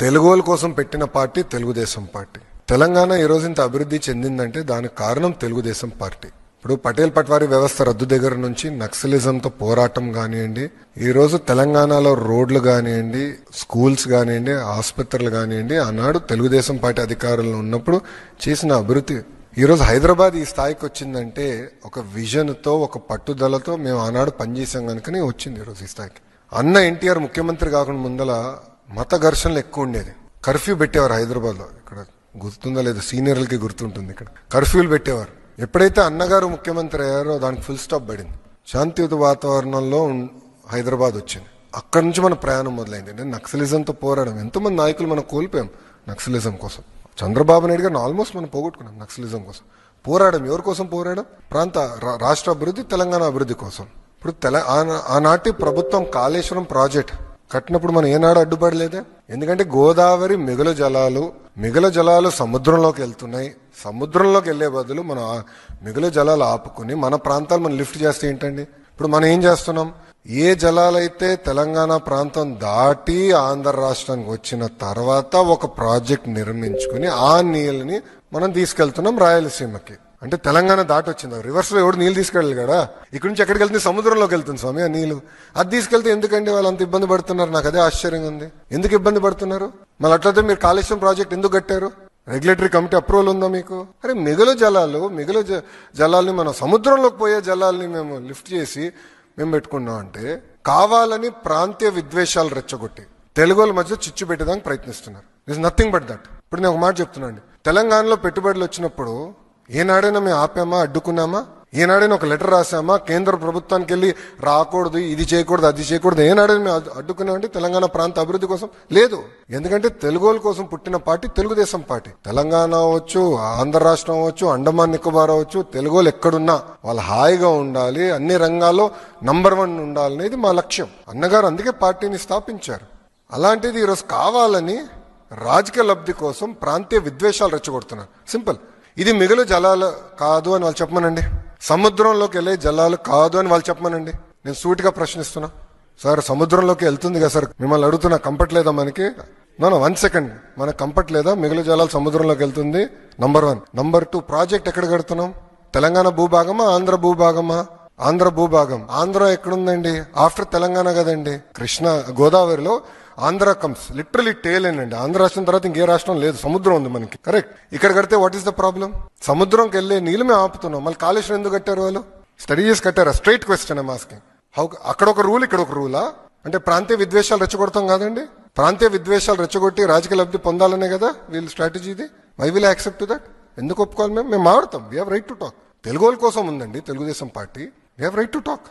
తెలుగోల కోసం పెట్టిన party Telugu Desam party. Telangana ఈ రోజు ఇంత అభివృద్ధి చెందిందంటే దానికి కారణం తెలుగుదేశం పార్టీ. ఇప్పుడు పటేల్ పట్వారీ వ్యవస్థ రద్దు దగ్గర నుంచి నక్సలిజంతో పోరాటం కానివ్వండి ఈ రోజు తెలంగాణలో రోడ్లు కానివ్వండి స్కూల్స్ కానివ్వండి ఆసుపత్రులు కానివ్వండి ఆనాడు తెలుగుదేశం పార్టీ అధికారంలో ఉన్నప్పుడు చేసిన అభివృద్ధి. ఈరోజు హైదరాబాద్ ఈ స్థాయికి వచ్చిందంటే ఒక విజన్తో ఒక పట్టుదలతో మేము ఆనాడు పనిచేసాం కనుకనే వచ్చింది ఈరోజు ఈ స్థాయికి. అన్న ఎన్టీఆర్ ముఖ్యమంత్రి కాకుండా ముందల మత ఘర్షణలు ఎక్కువ ఉండేది. కర్ఫ్యూ పెట్టేవారు హైదరాబాద్లో. ఇక్కడ గుర్తుందో లేదో? సీనియర్లకి గుర్తుంటుంది ఇక్కడ. కర్ఫ్యూలు పెట్టేవారు. ఎప్పుడైతే అన్నగారు ముఖ్యమంత్రి అయ్యారో దానికి ఫుల్ స్టాప్ పడింది. శాంతియుత వాతావరణంలో హైదరాబాద్ వచ్చింది. అక్కడి నుంచి మన ప్రయాణం మొదలైంది. అంటే నక్సలిజంతో పోరాడం ఎంతోమంది నాయకులు మనం కోల్పోయాం నక్సలిజం కోసం. చంద్రబాబు నాయుడు గారిని ఆల్మోస్ట్ మనం పోగొట్టుకున్నాం నక్సలిజం కోసం. పోరాడం ఎవరి కోసం పోరాడం? ప్రాంత రా- రాష్ట్ర అభివృద్ధి తెలంగాణ అభివృద్ధి కోసం. ఇప్పుడు తెల ఆనాటి ప్రభుత్వం కాళేశ్వరం ప్రాజెక్ట్. కట్టినప్పుడు మనం ఏనాడు అడ్డుపడలేదే? ఎందుకంటే గోదావరి మిగల జలాలు మిగల జలాలు సముద్రంలోకి వెళ్తున్నాయి. సముద్రంలోకి వెళ్ళే బదులు మనం మిగల మిగులు జలాలు ఆపుకుని మన ప్రాంతాలు మనం లిఫ్ట్ చేస్తే ఏంటండి? ఇప్పుడు మనం ఏం చేస్తున్నాం? ఏ జలాలైతే తెలంగాణ ప్రాంతం దాటి ఆంధ్ర రాష్ట్రానికి వచ్చిన తర్వాత ఒక ప్రాజెక్ట్ నిర్మించుకుని ఆ నీళ్ళని మనం తీసుకెళ్తున్నాం రాయలసీమకి. అంటే తెలంగాణ దాటి వచ్చింది రివర్స్లో ఎవడు నీళ్ళు తీసుకెళ్ళాలి కదా. ఇక్కడ నుంచి ఎక్కడికి వెళ్తుంది? సముద్రంలోకి వెళ్తుంది స్వామి ఆ నీళ్ళు. అది తీసుకెళ్తే ఎందుకండి వాళ్ళు అంత ఇబ్బంది పడుతున్నారు? నాకు అదే ఆశ్చర్యంగా ఉంది. ఎందుకు ఇబ్బంది పడుతున్నారు? మళ్ళీ అట్లయితే మీరు కాళేశ్వరం ప్రాజెక్ట్ ఎందుకు కట్టారు? రెగ్యులేటరీ కమిటీ అప్రూవల్ ఉందా మీకు? అరే మిగులు జలాలు మిగులు జ- జలాల్ని మనం సముద్రంలోకి పోయే జలాల్ని మేము లిఫ్ట్ చేసి మేము పెట్టుకున్నాం అంటే కావాలని ప్రాంతీయ విద్వేషాలు రెచ్చగొట్టి తెలుగు వాళ్ళ మధ్య చిచ్చు పెట్టడానికి ప్రయత్నిస్తున్నారు. ఇస్ నథింగ్ బట్ దట్ ఇప్పుడు నేను ఒక మాట చెప్తున్నాను తెలంగాణలో పెట్టుబడులు వచ్చినప్పుడు ఏనాడైనా మేము ఆపామా? అడ్డుకున్నామా? ఏనాడైనా ఒక లెటర్ రాసామా కేంద్ర ప్రభుత్వానికి వెళ్ళి రాకూడదు ఇది చేయకూడదు అది చేయకూడదు. ఏనాడైనా మేము అడ్డుకున్నామంటే తెలంగాణ ప్రాంత అభివృద్ధి కోసం లేదు. ఎందుకంటే తెలుగుల కోసం పుట్టిన పార్టీ తెలుగుదేశం పార్టీ. తెలంగాణ అవ్వచ్చు ఆంధ్ర రాష్ట్రం అవ్వచ్చు అండమాన్ నికోబార్ అవ్వచ్చు తెలుగులు ఎక్కడున్నా వాళ్ళు హాయిగా ఉండాలి అన్ని రంగాల్లో నంబర్ వన్ ఉండాలనేది మా లక్ష్యం. అన్నగారు అందుకే పార్టీని స్థాపించారు. అలాంటిది ఈరోజు కావాలని రాజకీయ లబ్ధి కోసం ప్రాంతీయ విద్వేషాలు రెచ్చగొడుతున్నారు. సింపుల్. ఇది మిగులు జలాలు కాదు అని వాళ్ళు చెప్పమనండి. సముద్రంలోకి వెళ్ళే జలాలు కాదు అని వాళ్ళు చెప్పమనండి. నేను సూటిగా ప్రశ్నిస్తున్నా. సార్ సముద్రంలోకి వెళ్తుంది కదా సార్. మిమ్మల్ని అడుగుతున్నా కంఫర్ట్ లేదా మనకి? No one second. మనకు కంఫర్ట్ లేదా? మిగులు జలాలు సముద్రంలోకి వెళ్తుంది. Number one number two project ఎక్కడ కడుతున్నాం? తెలంగాణ భూభాగమా ఆంధ్ర భూభాగమా? ఆంధ్ర భూభాగం. ఆంధ్ర ఎక్కడుందండి? ఆఫ్టర్ తెలంగాణ కదండి. కృష్ణ గోదావరిలో ఆంధ్ర కమ్స్ లిటరలీ టేల్ అండి ఆంధ్ర రాష్ట్రం తర్వాత ఇంకే రాష్ట్రం లేదు సముద్రం ఉంది మనకి. కరెక్ట్. ఇక్కడ కడితే వాట్ ఈస్ ద ప్రాబ్లం సముద్రంకి వెళ్ళే నీళ్ళు మేము ఆపుతున్నాం. మళ్ళీ కాళేశ్వరం ఎందుకు కట్టారు వాళ్ళు? స్టడీ చేసి కట్టారా స్ట్రైట్ క్వశ్చన్ మాస్కింగ్ హౌ అక్కడ ఒక రూల్ ఇక్కడ ఒక రూలా అంటే ప్రాంతీయ విద్వేషాలు రెచ్చగొడతాం కాదండి? ప్రాంతీయ విద్వేషాలు రెచ్చగొట్టి రాజకీయ లబ్ధి పొందాలనే కదా వీళ్ళ స్ట్రాటజీ ఇది? విల్ యాక్సెప్ట్ దట్ ఎందుకు ఒప్పుకోవాలి మేము? మేము మాట్లాడతాం we have right to talk Telugu వాళ్ళ కోసం ఉందండి Telugu Desam party. We have right to talk